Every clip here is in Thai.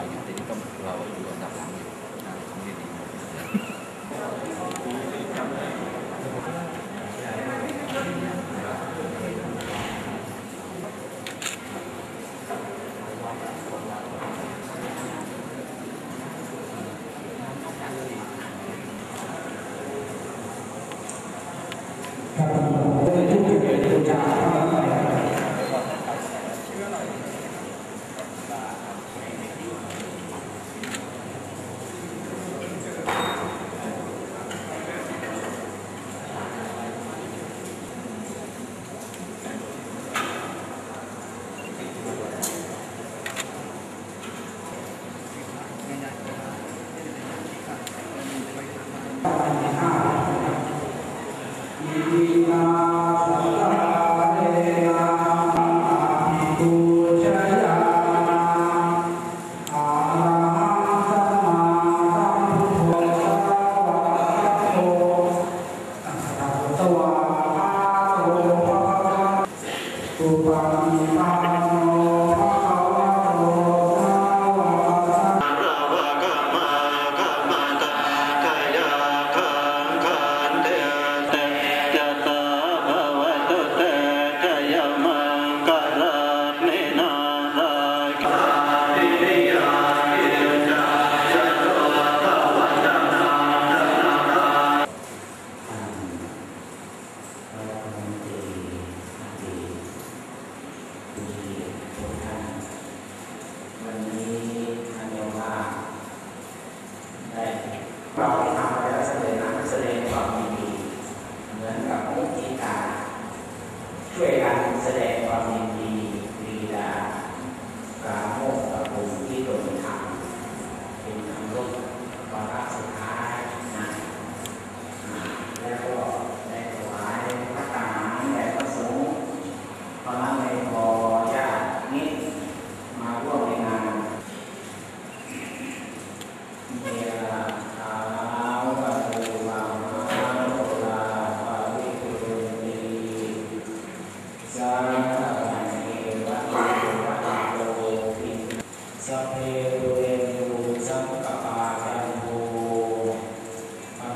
lainnya jadi ke bawah juga udah langit nah kemudian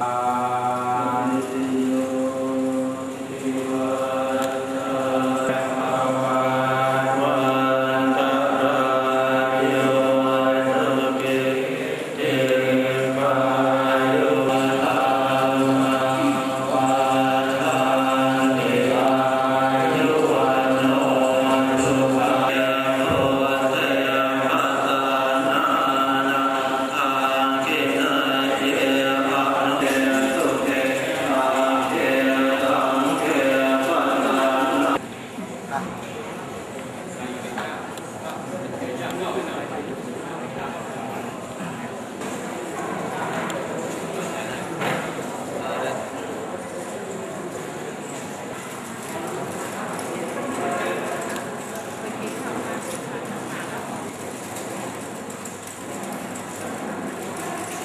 Uh,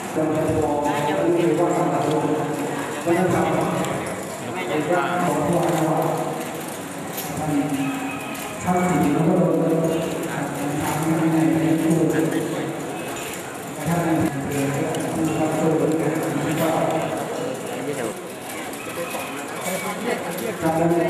ข้าวสีแล้วก็ลงอาจจะทำให้ในในช่วงนั้นไม่ด้วยถ้าในเรือมีความสุขกันก็ไม่ได้ทำได้